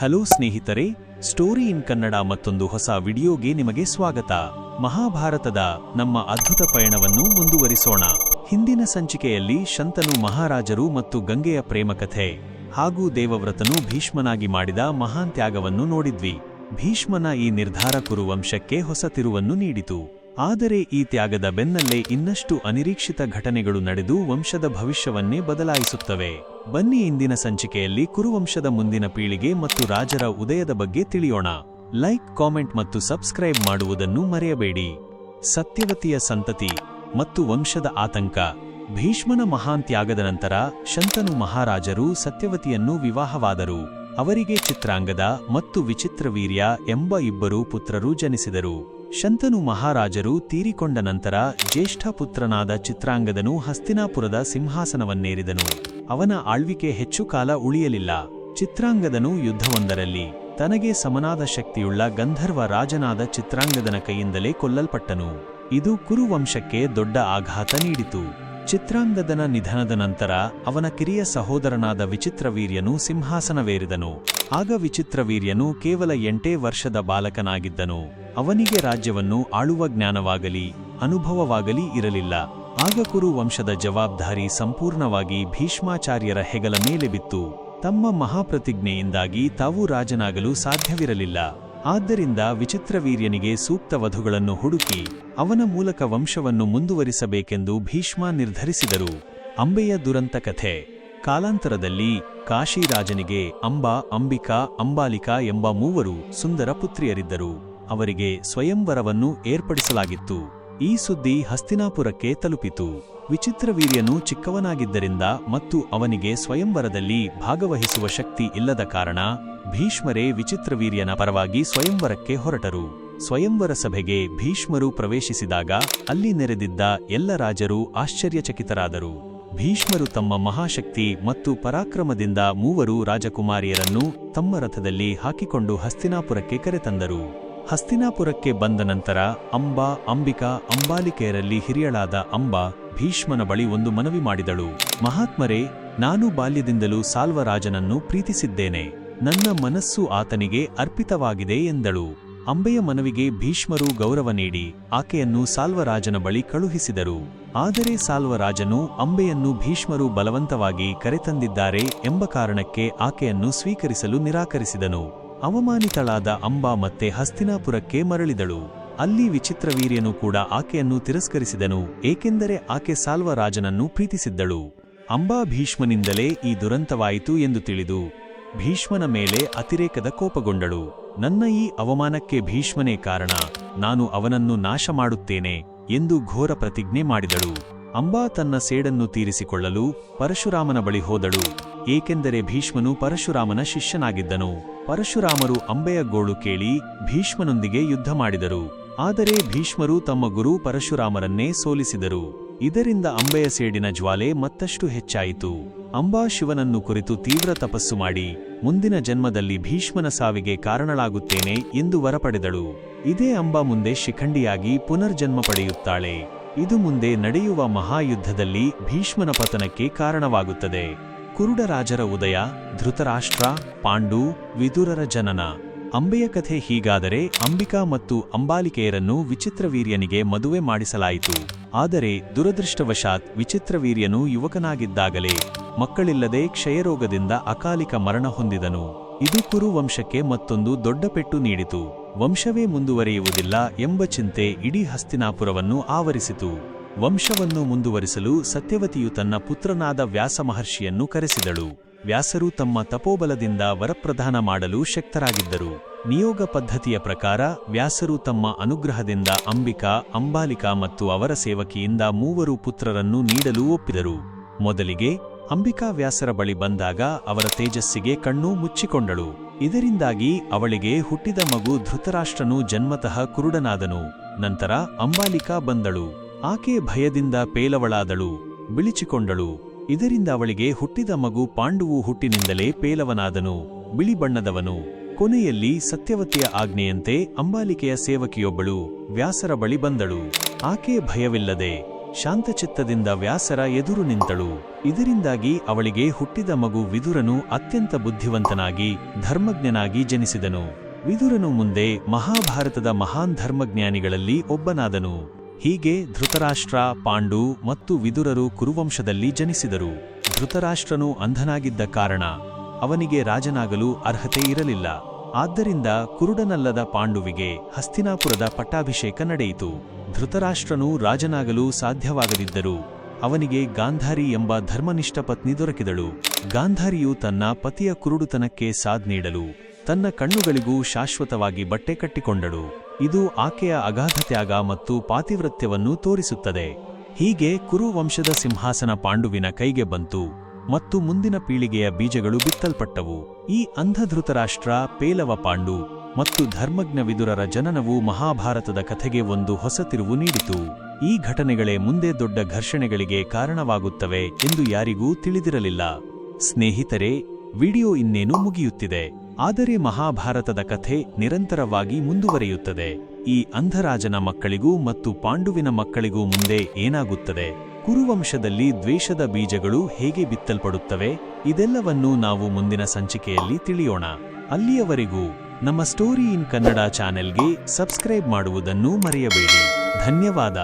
Hello ಸ್ನೇಹಿತರೆ, story in Kannada ಮತ್ತೊಂದು ಹೊಸ ವಿಡಿಯೋಗೆ ನಿಮಗೆ ಸ್ವಾಗತ. ಮಹಾಭಾರತದ ನಮ್ಮ ಅದ್ಭುತ ಪಯಣವನ್ನು ಮುಂದುವರಿಸೋಣ. ಹಿಂದಿನ ಸಂಚಿಕೆಯಲ್ಲಿ ಶಂತನು ಮಹಾರಾಜರು ಮತ್ತು ಗಂಗೆಯ ಪ್ರೇಮಕಥೆ ಹಾಗೂ ದೇವವ್ರತನು ಭೀಷ್ಮನಾಗಿ ಮಾಡಿದ ಮಹಾನ್ ತ್ಯಾಗವನ್ನು ನೋಡಿದ್ವಿ. ಭೀಷ್ಮನ ಈ ನಿರ್ಧಾರ ಕುರುವಂಶಕ್ಕೆ ಹೊಸ ತಿರುವನ್ನು ನೀಡಿತು. ಆದರೆ ಈ ತ್ಯಾಗದ ಬೆನ್ನಲ್ಲೇ ಇನ್ನಷ್ಟು ಅನಿರೀಕ್ಷಿತ ಘಟನೆಗಳು ನಡೆದು ವಂಶದ ಭವಿಷ್ಯವನ್ನೇ ಬದಲಾಯಿಸುತ್ತವೆ. ಬನ್ನಿ ಇಂದಿನ ಸಂಚಿಕೆಯಲ್ಲಿ ಕುರುವಂಶದ ಮುಂದಿನ ಪೀಳಿಗೆ ಮತ್ತು ರಾಜರ ಉದಯದ ಬಗ್ಗೆ ತಿಳಿಯೋಣ. ಲೈಕ್, ಕಾಮೆಂಟ್ ಮತ್ತು ಸಬ್ಸ್ಕ್ರೈಬ್ ಮಾಡುವುದನ್ನು ಮರೆಯಬೇಡಿ. ಸತ್ಯವತಿಯ ಸಂತತಿ ಮತ್ತು ವಂಶದ ಆತಂಕ. ಭೀಷ್ಮನ ಮಹಾನ್ ತ್ಯಾಗದ ನಂತರ ಶಂತನು ಮಹಾರಾಜರು ಸತ್ಯವತಿಯನ್ನು ವಿವಾಹವಾದರು. ಅವರಿಗೆ ಚಿತ್ರಾಂಗದ ಮತ್ತು ವಿಚಿತ್ರವೀರ್ಯ ಎಂಬ ಇಬ್ಬರು ಪುತ್ರರು ಜನಿಸಿದರು. ಶಂತನು ಮಹಾರಾಜರು ತೀರಿಕೊಂಡ ನಂತರ ಜ್ಯೇಷ್ಠ ಪುತ್ರನಾದ ಚಿತ್ರಾಂಗದನು ಹಸ್ತಿನಾಪುರದ ಸಿಂಹಾಸನವನ್ನೇರಿದನು. ಅವನ ಆಳ್ವಿಕೆ ಹೆಚ್ಚು ಕಾಲ ಉಳಿಯಲಿಲ್ಲ. ಚಿತ್ರಾಂಗದನು ಯುದ್ಧವೊಂದರಲ್ಲಿ ತನಗೆ ಸಮನಾದ ಶಕ್ತಿಯುಳ್ಳ ಗಂಧರ್ವ ರಾಜನಾದ ಚಿತ್ರಾಂಗದನ ಕೈಯಿಂದಲೇ ಕೊಲ್ಲಲ್ಪಟ್ಟನು. ಇದು ಕುರುವಂಶಕ್ಕೆ ದೊಡ್ಡ ಆಘಾತ ನೀಡಿತು. ಚಿತ್ರಾಂಗದನ ನಿಧನದ ನಂತರ ಅವನ ಕಿರಿಯ ಸಹೋದರನಾದ ವಿಚಿತ್ರವೀರ್ಯನು ಸಿಂಹಾಸನವೇರಿದನು. ಆಗ ವಿಚಿತ್ರವೀರ್ಯನು ಕೇವಲ ಎಂಟೇ ವರ್ಷದ ಬಾಲಕನಾಗಿದ್ದನು. ಅವನಿಗೆ ರಾಜ್ಯವನ್ನು ಆಳುವ ಜ್ಞಾನವಾಗಲಿ, ಅನುಭವವಾಗಲಿ ಇರಲಿಲ್ಲ. ಆಗ ಕುರು ವಂಶದ ಜವಾಬ್ದಾರಿ ಸಂಪೂರ್ಣವಾಗಿ ಭೀಷ್ಮಾಚಾರ್ಯರ ಹೆಗಲ ಮೇಲೆ ಬಿತ್ತು. ತಮ್ಮ ಮಹಾಪ್ರತಿಜ್ಞೆಯಿಂದಾಗಿ ತಾವು ರಾಜನಾಗಲು ಸಾಧ್ಯವಿರಲಿಲ್ಲ. ಆದ್ದರಿಂದ ವಿಚಿತ್ರವೀರ್ಯನಿಗೆ ಸೂಕ್ತ ವಧುಗಳನ್ನು ಹುಡುಕಿ, ಅವನ ಮೂಲಕ ವಂಶವನ್ನು ಮುಂದುವರಿಸಬೇಕೆಂದು ಭೀಷ್ಮ ನಿರ್ಧರಿಸಿದರು. ಅಂಬೆಯ ದುರಂತ ಕಥೆ. ಕಾಲಾಂತರದಲ್ಲಿ ಕಾಶಿರಾಜನಿಗೆ ಅಂಬಾ, ಅಂಬಿಕಾ, ಅಂಬಾಲಿಕಾ ಎಂಬ ಮೂವರು ಸುಂದರ ಪುತ್ರಿಯರಿದ್ದರು. ಅವರಿಗೆ ಸ್ವಯಂವರವನ್ನು ಏರ್ಪಡಿಸಲಾಗಿತ್ತು. ಈ ಸುದ್ದಿ ಹಸ್ತಿನಾಪುರಕ್ಕೆ ತಲುಪಿತು. ವಿಚಿತ್ರವೀರ್ಯನು ಚಿಕ್ಕವನಾಗಿದ್ದರಿಂದ ಮತ್ತು ಅವನಿಗೆ ಸ್ವಯಂವರದಲ್ಲಿ ಭಾಗವಹಿಸುವ ಶಕ್ತಿ ಇಲ್ಲದ ಕಾರಣ ಭೀಷ್ಮರೇ ವಿಚಿತ್ರವೀರ್ಯನ ಪರವಾಗಿ ಸ್ವಯಂವರಕ್ಕೆ ಹೊರಟರು. ಸ್ವಯಂವರ ಸಭೆಗೆ ಭೀಷ್ಮರು ಪ್ರವೇಶಿಸಿದಾಗ ಅಲ್ಲಿ ನೆರೆದಿದ್ದ ಎಲ್ಲ ರಾಜರು ಆಶ್ಚರ್ಯಚಕಿತರಾದರು. ಭೀಷ್ಮರು ತಮ್ಮ ಮಹಾಶಕ್ತಿ ಮತ್ತು ಪರಾಕ್ರಮದಿಂದ ಮೂವರು ರಾಜಕುಮಾರಿಯರನ್ನು ತಮ್ಮ ರಥದಲ್ಲಿ ಹಾಕಿಕೊಂಡು ಹಸ್ತಿನಾಪುರಕ್ಕೆ ಕರೆತಂದರು. ಹಸ್ತಿನಾಪುರಕ್ಕೆ ಬಂದ ನಂತರ ಅಂಬಾ, ಅಂಬಿಕಾ, ಅಂಬಾಲಿಕೆಯರಲ್ಲಿ ಹಿರಿಯಳಾದ ಅಂಬಾ ಭೀಷ್ಮನ ಬಳಿ ಒಂದು ಮನವಿ ಮಾಡಿದಳು. ಮಹಾತ್ಮರೇ, ನಾನು ಬಾಲ್ಯದಿಂದಲೂ ಸಾಲ್ವರಾಜನನ್ನು ಪ್ರೀತಿಸಿದ್ದೇನೆ. ನನ್ನ ಮನಸ್ಸು ಆತನಿಗೆ ಅರ್ಪಿತವಾಗಿದೆ ಎಂದಳು. ಅಂಬೆಯ ಮನವಿಗೆ ಭೀಷ್ಮರು ಗೌರವ ನೀಡಿ ಆಕೆಯನ್ನು ಸಾಲ್ವರಾಜನ ಬಳಿ ಕಳುಹಿಸಿದರು. ಆದರೆ ಸಾಲ್ವರಾಜನು ಅಂಬೆಯನ್ನು ಭೀಷ್ಮರು ಬಲವಂತವಾಗಿ ಕರೆತಂದಿದ್ದಾರೆ ಎಂಬ ಕಾರಣಕ್ಕೆ ಆಕೆಯನ್ನು ಸ್ವೀಕರಿಸಲು ನಿರಾಕರಿಸಿದನು. ಅವಮಾನಿತಳಾದ ಅಂಬಾ ಮತ್ತೆ ಹಸ್ತಿನಾಪುರಕ್ಕೆ ಮರಳಿದಳು. ಅಲ್ಲಿ ವಿಚಿತ್ರವೀರ್ಯನು ಕೂಡ ಆಕೆಯನ್ನು ತಿರಸ್ಕರಿಸಿದನು, ಏಕೆಂದರೆ ಆಕೆ ಸಾಲ್ವರಾಜನನ್ನು ಪ್ರೀತಿಸಿದ್ದಳು. ಅಂಬಾ ಭೀಷ್ಮನಿಂದಲೇ ಈ ದುರಂತವಾಯಿತು ಎಂದು ತಿಳಿದು, ಭೀಷ್ಮನ ಮೇಲೆ ಅತಿರೇಕದ ಕೋಪಗೊಂಡಳು. ನನ್ನ ಈ ಅವಮಾನಕ್ಕೆ ಭೀಷ್ಮನೇ ಕಾರಣ, ನಾನು ಅವನನ್ನು ನಾಶ ಮಾಡುತ್ತೇನೆ ಎಂದು ಘೋರ ಪ್ರತಿಜ್ಞೆ ಮಾಡಿದಳು. ಅಂಬಾ ತನ್ನ ಸೇಡನ್ನು ತೀರಿಸಿಕೊಳ್ಳಲು ಪರಶುರಾಮನ ಬಳಿ ಹೋದಳು. ಏಕೆಂದರೆ ಭೀಷ್ಮನು ಪರಶುರಾಮನ ಶಿಷ್ಯನಾಗಿದ್ದನು. ಪರಶುರಾಮರು ಅಂಬೆಯ ಗೋಳು ಕೇಳಿ ಭೀಷ್ಮನೊಂದಿಗೆ ಯುದ್ಧ ಮಾಡಿದರು. ಆದರೆ ಭೀಷ್ಮರು ತಮ್ಮ ಗುರು ಪರಶುರಾಮರನ್ನೇ ಸೋಲಿಸಿದರು. ಇದರಿಂದ ಅಂಬೆಯ ಸೇಡಿನ ಜ್ವಾಲೆ ಮತ್ತಷ್ಟು ಹೆಚ್ಚಾಯಿತು. ಅಂಬಾ ಶಿವನನ್ನು ಕುರಿತು ತೀವ್ರ ತಪಸ್ಸು ಮಾಡಿ, ಮುಂದಿನ ಜನ್ಮದಲ್ಲಿ ಭೀಷ್ಮನ ಸಾವಿಗೆ ಕಾರಣಳಾಗುತ್ತೇನೆ ಎಂದು ವರಪಡೆದಳು. ಇದೇ ಅಂಬಾ ಮುಂದೆ ಶಿಖಂಡಿಯಾಗಿ ಪುನರ್ಜನ್ಮ ಪಡೆಯುತ್ತಾಳೆ. ಇದು ಮುಂದೆ ನಡೆಯುವ ಮಹಾಯುದ್ಧದಲ್ಲಿ ಭೀಷ್ಮನ ಪತನಕ್ಕೆ ಕಾರಣವಾಗುತ್ತದೆ. ಕುರುಡರಾಜರ ಉದಯ, ಧೃತರಾಷ್ಟ್ರ, ಪಾಂಡು, ವಿದುರರ ಜನನ. ಅಂಬೆಯ ಕಥೆ ಹೀಗಾದರೆ ಅಂಬಿಕಾ ಮತ್ತು ಅಂಬಾಲಿಕೆಯರನ್ನು ವಿಚಿತ್ರವೀರ್ಯನಿಗೆ ಮದುವೆ ಮಾಡಿಸಲಾಯಿತು. ಆದರೆ ದುರದೃಷ್ಟವಶಾತ್ ವಿಚಿತ್ರವೀರ್ಯನು ಯುವಕನಾಗಿದ್ದಾಗಲೇ ಮಕ್ಕಳಿಲ್ಲದೆ ಕ್ಷಯರೋಗದಿಂದ ಅಕಾಲಿಕ ಮರಣ ಹೊಂದಿದನು. ಇದು ಕುರುವಂಶಕ್ಕೆ ಮತ್ತೊಂದು ದೊಡ್ಡ ಪೆಟ್ಟು ನೀಡಿತು. ವಂಶವೇ ಮುಂದುವರಿಯುವುದಿಲ್ಲ ಎಂಬ ಚಿಂತೆ ಇಡೀ ಹಸ್ತಿನಾಪುರವನ್ನು ಆವರಿಸಿತು. ವಂಶವನ್ನು ಮುಂದುವರಿಸಲು ಸತ್ಯವತಿಯು ತನ್ನ ಪುತ್ರನಾದ ವ್ಯಾಸ ಮಹರ್ಷಿಯನ್ನು ಕರೆಸಿದಳು. ವ್ಯಾಸರು ತಮ್ಮ ತಪೋಬಲದಿಂದ ವರಪ್ರದಾನ ಮಾಡಲು ಶಕ್ತರಾಗಿದ್ದರು. ನಿಯೋಗ ಪದ್ಧತಿಯ ಪ್ರಕಾರ ವ್ಯಾಸರು ತಮ್ಮ ಅನುಗ್ರಹದಿಂದ ಅಂಬಿಕಾ, ಅಂಬಾಲಿಕಾ ಮತ್ತು ಅವರ ಸೇವಕಿಯಿಂದ ಮೂವರು ಪುತ್ರರನ್ನು ನೀಡಲು ಒಪ್ಪಿದರು. ಮೊದಲಿಗೆ ಅಂಬಿಕಾ ವ್ಯಾಸರ ಬಳಿ ಬಂದಾಗ ಅವರ ತೇಜಸ್ಸಿಗೆ ಕಣ್ಣು ಮುಚ್ಚಿಕೊಂಡಳು. ಇದರಿಂದಾಗಿ ಅವಳಿಗೆ ಹುಟ್ಟಿದ ಮಗು ಧೃತರಾಷ್ಟ್ರನು ಜನ್ಮತಃ ಕುರುಡನಾದನು. ನಂತರ ಅಂಬಾಲಿಕಾ ಬಂದಳು. ಆಕೆ ಭಯದಿಂದ ಪೇಲವಳಾದಳು, ಬಿಳಿಚಿಕೊಂಡಳು. ಇದರಿಂದ ಅವಳಿಗೆ ಹುಟ್ಟಿದ ಮಗು ಪಾಂಡುವು ಹುಟ್ಟಿನಿಂದಲೇ ಪೇಲವನಾದನು, ಬಿಳಿ ಬಣ್ಣದವನು. ಕೊನೆಯಲ್ಲಿ ಸತ್ಯವತಿಯ ಆಜ್ಞೆಯಂತೆ ಅಂಬಾಲಿಕೆಯ ಸೇವಕಿಯೊಬ್ಬಳು ವ್ಯಾಸರ ಬಳಿ ಬಂದಳು. ಆಕೆ ಭಯವಿಲ್ಲದೆ ಶಾಂತಚಿತ್ತದಿಂದ ವ್ಯಾಸರ ಎದುರು ನಿಂತಳು. ಇದರಿಂದಾಗಿ ಅವಳಿಗೆ ಹುಟ್ಟಿದ ಮಗು ವಿದುರನು ಅತ್ಯಂತ ಬುದ್ಧಿವಂತನಾಗಿ, ಧರ್ಮಜ್ಞನಾಗಿ ಜನಿಸಿದನು. ವಿದುರನು ಮುಂದೆ ಮಹಾಭಾರತದ ಮಹಾನ್ ಧರ್ಮಜ್ಞಾನಿಗಳಲ್ಲಿ ಒಬ್ಬನಾದನು. ಹೀಗೆ ಧೃತರಾಷ್ಟ್ರ, ಪಾಂಡು ಮತ್ತು ವಿದುರರು ಕುರುವಂಶದಲ್ಲಿ ಜನಿಸಿದರು. ಧೃತರಾಷ್ಟ್ರನು ಅಂಧನಾಗಿದ್ದ ಕಾರಣ ಅವನಿಗೆ ರಾಜನಾಗಲು ಅರ್ಹತೆ ಇರಲಿಲ್ಲ. ಆದ್ದರಿಂದ ಕುರುಡನಲ್ಲದ ಪಾಂಡುವಿಗೆ ಹಸ್ತಿನಾಪುರದ ಪಟ್ಟಾಭಿಷೇಕ ನಡೆಯಿತು. ಧೃತರಾಷ್ಟ್ರನು ರಾಜನಾಗಲು ಸಾಧ್ಯವಾಗದಿದ್ದರು ಅವನಿಗೆ ಗಾಂಧಾರಿ ಎಂಬ ಧರ್ಮನಿಷ್ಠ ಪತ್ನಿ ದೊರಕಿದಳು. ಗಾಂಧಾರಿಯು ತನ್ನ ಪತಿಯ ಕುರುಡುತನಕ್ಕೆ ಸಾಥ್ ನೀಡಲು ತನ್ನ ಕಣ್ಣುಗಳಿಗೂ ಶಾಶ್ವತವಾಗಿ ಬಟ್ಟೆ ಕಟ್ಟಿಕೊಂಡಳು. ಇದು ಆಕೆಯ ಅಗಾಧ ತ್ಯಾಗ ಮತ್ತು ಪಾತಿವ್ರತ್ಯವನ್ನು ತೋರಿಸುತ್ತದೆ. ಹೀಗೆ ಕುರು ವಂಶದ ಸಿಂಹಾಸನ ಪಾಂಡುವಿನ ಕೈಗೆ ಬಂತು ಮತ್ತು ಮುಂದಿನ ಪೀಳಿಗೆಯ ಬೀಜಗಳು ಬಿತ್ತಲ್ಪಟ್ಟವು. ಈ ಅಂಧಧೃತರಾಷ್ಟ್ರ ಪೇಲವ ಪಾಂಡು ಮತ್ತು ಧರ್ಮಜ್ಞ ವಿದುರರ ಜನನವು ಮಹಾಭಾರತದ ಕಥೆಗೆ ಒಂದು ಹೊಸ ತಿರುವು ನೀಡಿತು. ಈ ಘಟನೆಗಳೇ ಮುಂದೆ ದೊಡ್ಡ ಘರ್ಷಣೆಗಳಿಗೆ ಕಾರಣವಾಗುತ್ತವೆ ಎಂದು ಯಾರಿಗೂ ತಿಳಿದಿರಲಿಲ್ಲ. ಸ್ನೇಹಿತರೆ, ವಿಡಿಯೋ ಇನ್ನೇನು ಮುಗಿಯುತ್ತಿದೆ. ಆದರೆ ಮಹಾಭಾರತದ ಕಥೆ ನಿರಂತರವಾಗಿ ಮುಂದುವರಿಯುತ್ತದೆ. ಈ ಅಂಧರಾಜನ ಮಕ್ಕಳಿಗೂ ಮತ್ತು ಪಾಂಡುವಿನ ಮಕ್ಕಳಿಗೂ ಮುಂದೆ ಏನಾಗುತ್ತದೆ? ಕುರುವಂಶದಲ್ಲಿ ದ್ವೇಷದ ಬೀಜಗಳು ಹೇಗೆ ಬಿತ್ತಲ್ಪಡುತ್ತವೆ? ಇದೆಲ್ಲವನ್ನೂ ನಾವು ಮುಂದಿನ ಸಂಚಿಕೆಯಲ್ಲಿ ತಿಳಿಯೋಣ. ಅಲ್ಲಿಯವರೆಗೂ ನಮ್ಮ ಸ್ಟೋರಿ ಇನ್ ಕನ್ನಡ ಚಾನೆಲ್ಗೆ ಸಬ್ಸ್ಕ್ರೈಬ್ ಮಾಡುವುದನ್ನು ಮರೆಯಬೇಡಿ. ಧನ್ಯವಾದ.